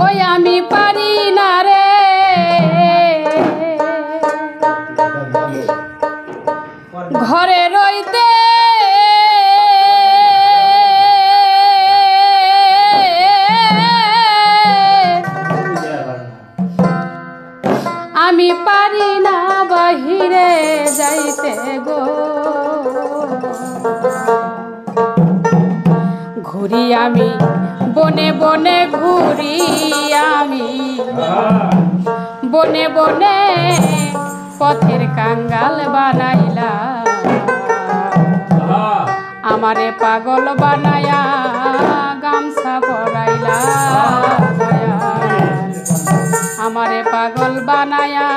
ওই আমি পারি না রে। ঘরে রইতে আমি পারি না বাহিরে যাইতে গো। ঘুরি আমি, বনে বনে ঘুরি আমি। বনে বনে পথের কাঙ্গাল বানাইলা আমারে পাগল বানায়া গামছা পরাইলা। আমারে পাগল বানায়া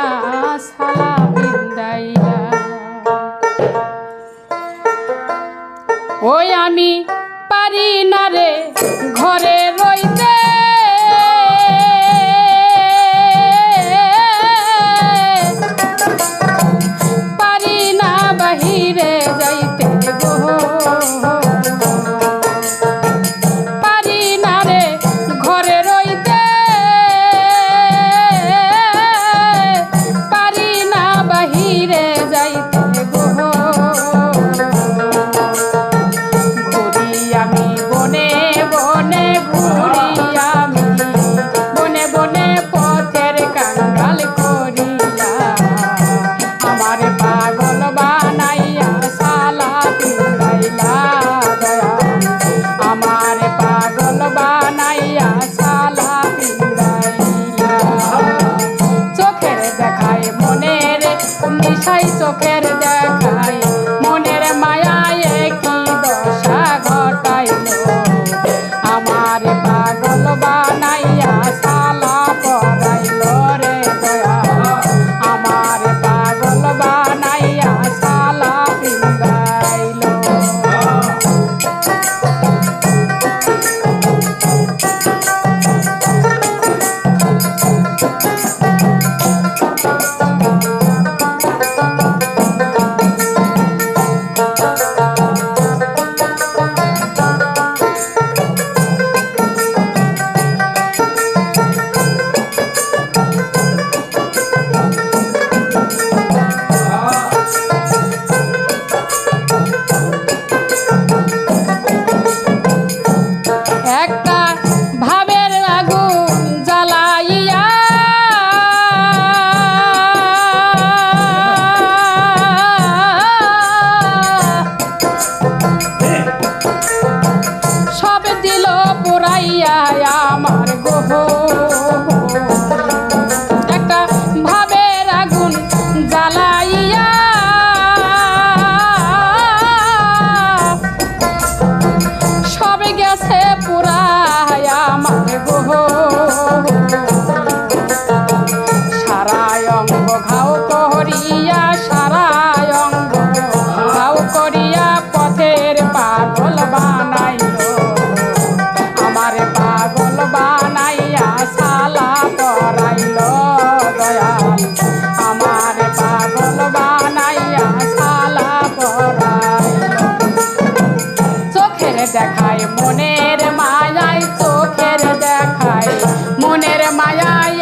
সালা বিন্দাইলা। ওই আমি পারি না রে ঘরে মিশাই চোখের দেখাই মনের মায়ায় কি দশা ঘটাইল। আমার পাগল বানাইয়া in my eyes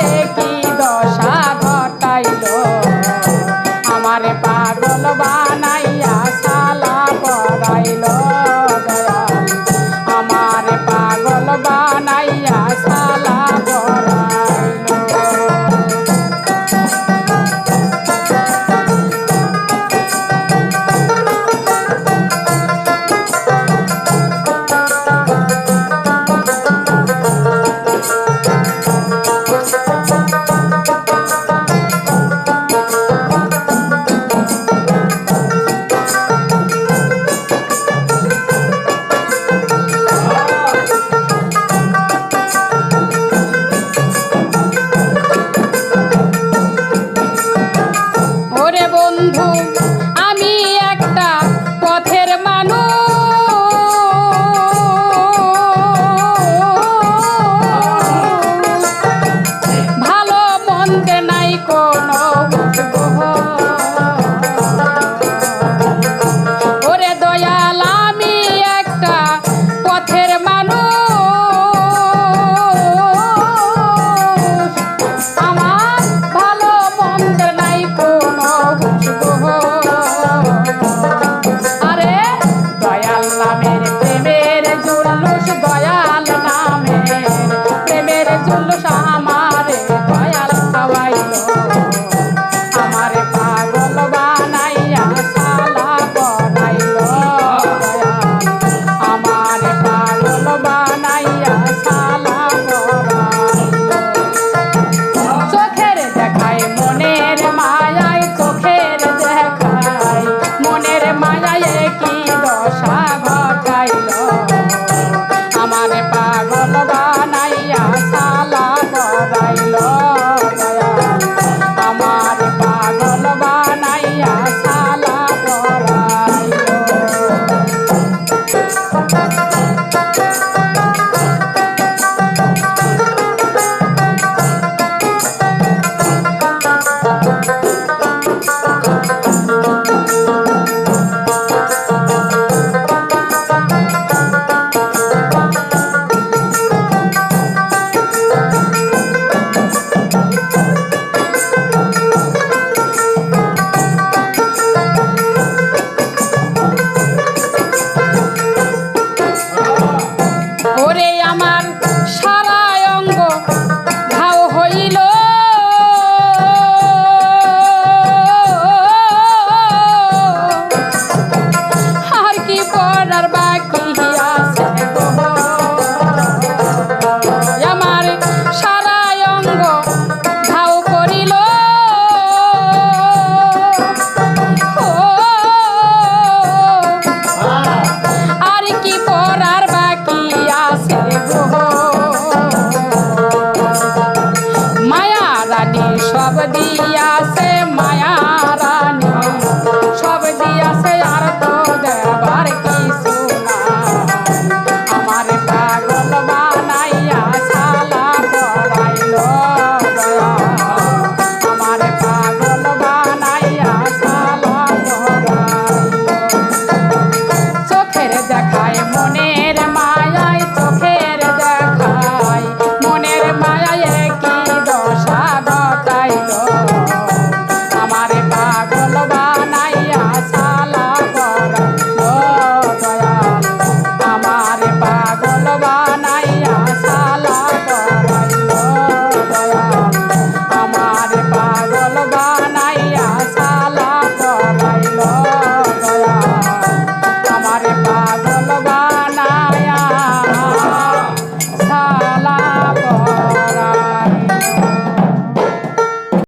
दिया से